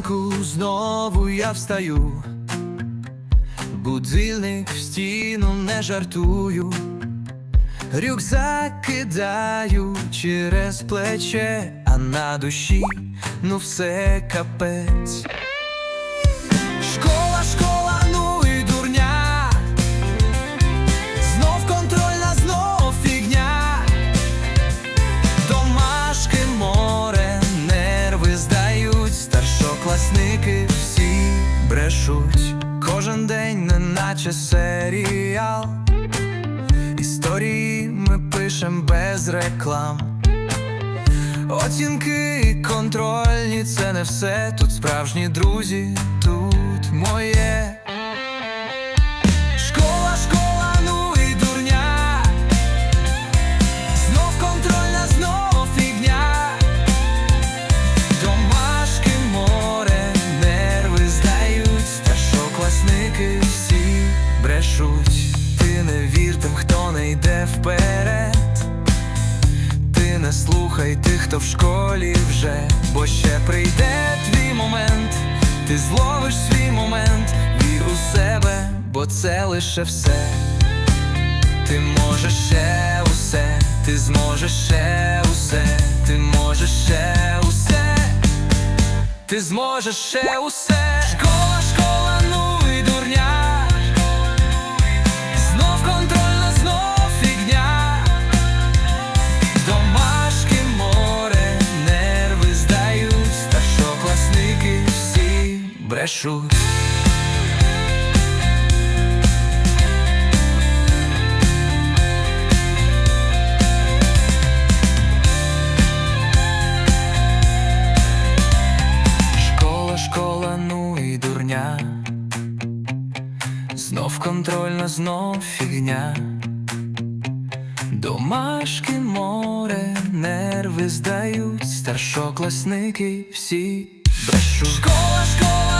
ранку знову я встаю, будильник в стіну не жартую, рюкзак кидаю через плече, а на душі ну все капець. Брешуть. Кожен день, неначе серіал. Історії ми пишем без реклам. Оцінки контрольні, це не все. Тут справжні друзі, тут моє. Не вір тим, хто не йде вперед. Ти не слухай тих, хто в школі вже, бо ще прийде твій момент, ти зловиш свій момент, вір у себе, бо це лише все. Ти можеш ще усе, ти зможеш ще усе, ти можеш ще усе, ти зможеш ще усе. Брешуть. Школа, школа, ну і дурня. Знов контрольна, знов фігня. Домашки море, нерви здають, старшокласники всі брешуть. Школа, школа,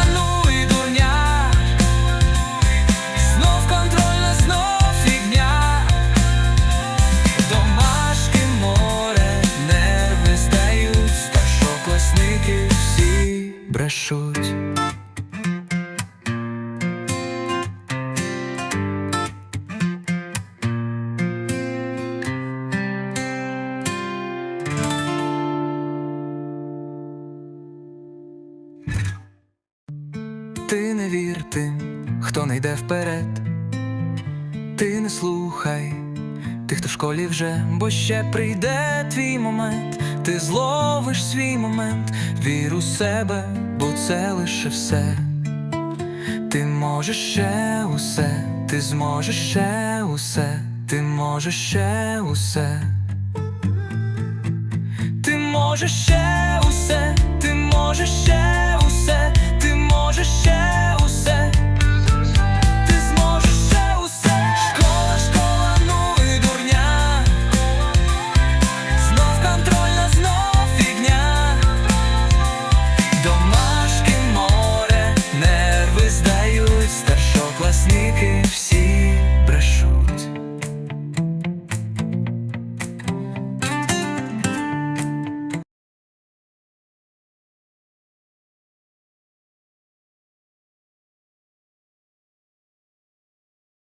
Ти не вір тим, хто не йде вперед. Ти не слухай тих, хто в школі вже, бо ще прийде твій момент, ти зловиш свій момент, вір у себе, бо це лише все. Ти можеш ще усе, ти зможеш ще усе, ти можеш ще усе. Ти можеш ще усе, ти можеш ще усе, всі.